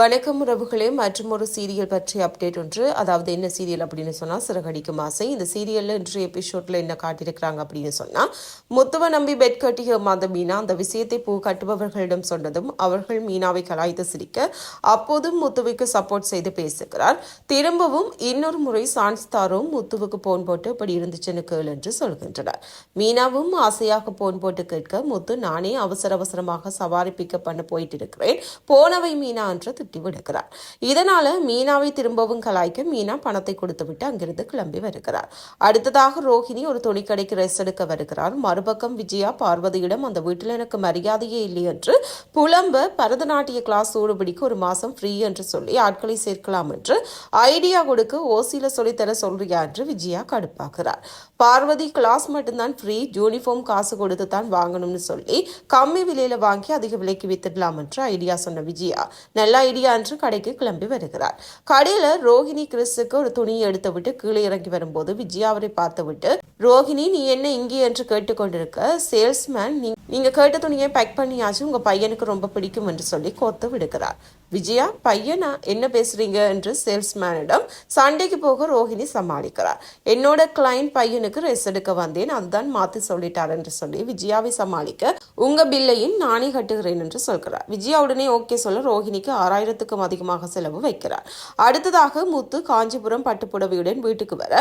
வணக்கம் உறவுகளே மற்றும் ஒரு சீரியல் பற்றி அப்டேட் ஒன்று. அதாவது என்ன சீரியல் அப்படின்னு சொன்னால் சிறகடிக்கும் ஆசை. இந்த சீரியலில் இன்று எபிசோட்ல என்ன காட்டியிருக்கிறாங்க அப்படின்னு சொன்னால் முத்துவ நம்பி பெட் கட்டிய மாத மீனா அந்த விஷயத்தை பூ கட்டுபவர்களிடம் சொன்னதும் அவர்கள் மீனாவை கலாய்த்து சிரிக்க அப்போதும் முத்துவுக்கு சப்போர்ட் செய்து பேசுகிறார். திரும்பவும் இன்னொரு முறை சான்ஸ்தாரும் முத்துவுக்கு போன் போட்டு இப்படி இருந்துச்சுன்னு கேள் என்று சொல்கின்றனர். மீனாவும் ஆசையாக போன் போட்டு கேட்க முத்து நானே அவசர அவசரமாக சவாரி பிக்கப் பண்ண போயிட்டு இருக்கிறேன் போனவை மீனா என்று திட்டி விடுகிறார் இதனால மீனாவை திரும்பவும் கலாய்க்க மீனா பணத்தை கொடுத்துவிட்டு அங்கிருந்து கிளம்பி வருகிறார். அடுத்ததாக ரோஹிணி ஒரு துணிக்கடைக்கு ரெஸ்ட் எடுக்க வருகிறார். மறுபக்கம் விஜயா பார்வதியிடம் அந்த வீட்டில் எனக்கு மரியாதையே இல்லை என்று புலம்ப பரதநாட்டிய கிளாஸ் சூடுபிடிக்கு ஒரு மாசம் ஃப்ரீ என்று சொல்லி ஆட்களை சேர்க்கலாம் என்று ஐடியா கொடுக்க ஓசியில சொல்லித்தர சொல்றியா என்று விஜயா கடுப்பாகிறார் பார்வதி கிளாஸ் மட்டும்தான் ஃப்ரீ யூனிஃபார்ம் காசு கொடுத்து தான் வாங்கணும்னு சொல்லி கம்மி விலையில வாங்கி அதிக விலைக்கு வித்துடலாம் என்று ஐடியா சொன்ன விஜயா. நல்ல ஐடியா என்று கடைக்கு கிளம்பி வருகிறார். கடையில ரோஹிணி கிறிஸுக்கு ஒரு துணியை எடுத்து விட்டு கீழே இறங்கி வரும்போது விஜயா அவரை பார்த்துவிட்டு ரோஹிணி நீ என்ன இங்கே? என்று கேட்டுக்கொண்டிருக்க சேல்ஸ்மேன் நீ நீங்கள் கேட்ட துணியை பேக் பண்ணியாச்சு. உங்கள் பையனுக்கு ரொம்ப பிடிக்கும் என்று சொல்லி கோர்த்து விடுகிறார். விஜயா பையனா என்ன பேசுறீங்க? என்று சேல்ஸ்மேனிடம் சண்டைக்கு போக ரோஹிணி சமாளிக்கிறார். என்னோட கிளைண்ட் பையனுக்கு ரெஸ்ட் எடுக்க வந்தேன். அதுதான் மாத்தி சொல்லிட்டார் என்று சொல்லி விஜயாவை சமாளிக்க உங்க பில்லையும் நானே கட்டுகிறேன் என்று சொல்கிறார். விஜயா உடனே ஓகே சொல்ல ரோஹிணிக்கு ஆறாயிரத்துக்கும் அதிகமாக செலவு வைக்கிறார். அடுத்ததாக முத்து காஞ்சிபுரம் பட்டு புடவையுடன் வீட்டுக்கு வர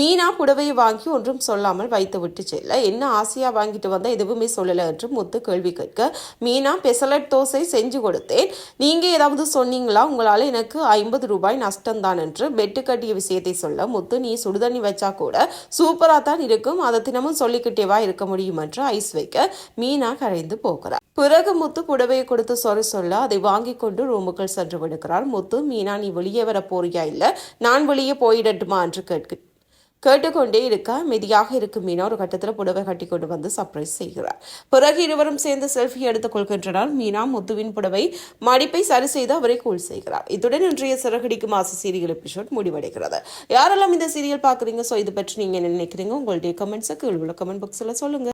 மீனா புடவையை வாங்கி ஒன்றும் சொல்லாமல் வைத்து விட்டு செல்ல. என்ன ஆசையா வாங்கிட்டு வந்தா எதுவுமே சொல்லல என்று முத்து கேள்வி கேட்க மீனா பெசலட் தோசை செஞ்சு கொடுத்தேன். நீங்க ஏதாவது சொன்னீங்களா? உங்களால எனக்கு ஐம்பது ரூபாய் நஷ்டம்தான் என்று பெட்டு கட்டிய விஷயத்தை சொல்ல முத்து நீ சுடுதண்ணி வச்சா கூட சூப்பரா தான் இருக்கும். அதை தினமும் சொல்லிக்கிட்டேவா இருக்க முடியும் என்று ஐஸ் வைக்க மீனா கரைந்து போகிறார் பிறகு முத்து புடவையை கொடுத்து சொறி சொல்ல அதை வாங்கி கொண்டு ரூமுக்குள் சென்று விடுகிறார். முத்து மீனா நீ வெளியே வர போறியா? இல்ல நான் வெளியே போயிடட்டுமா என்று கேட்க கேட்டுக்கொண்டே இருக்க மெதியாக இருக்கும் மீனா ஒரு கட்டத்தில் புடவை கட்டி கொண்டு வந்து சர்ப்ரைஸ் செய்கிறார். பிறகு இருவரும் சேர்ந்து செல்ஃபி எடுத்துக் கொள்கின்றனர். மீனா முத்துவின் புடவை மடிப்பை சரி செய்து அவரை கூல் செய்கிறார். இத்துடன் இன்றைய சிறகடிக்கும் ஆசை சீரியல் எபிசோட் முடிவடைகிறது. யாரெல்லாம் இந்த சீரியல் பார்க்குறீங்க? ஸோ இது பற்றி நீங்கள் நினைக்கிறீங்க? உங்களுடைய கமெண்ட்ஸை கீழ் உள்ள கமெண்ட் பாக்ஸில் சொல்லுங்கள்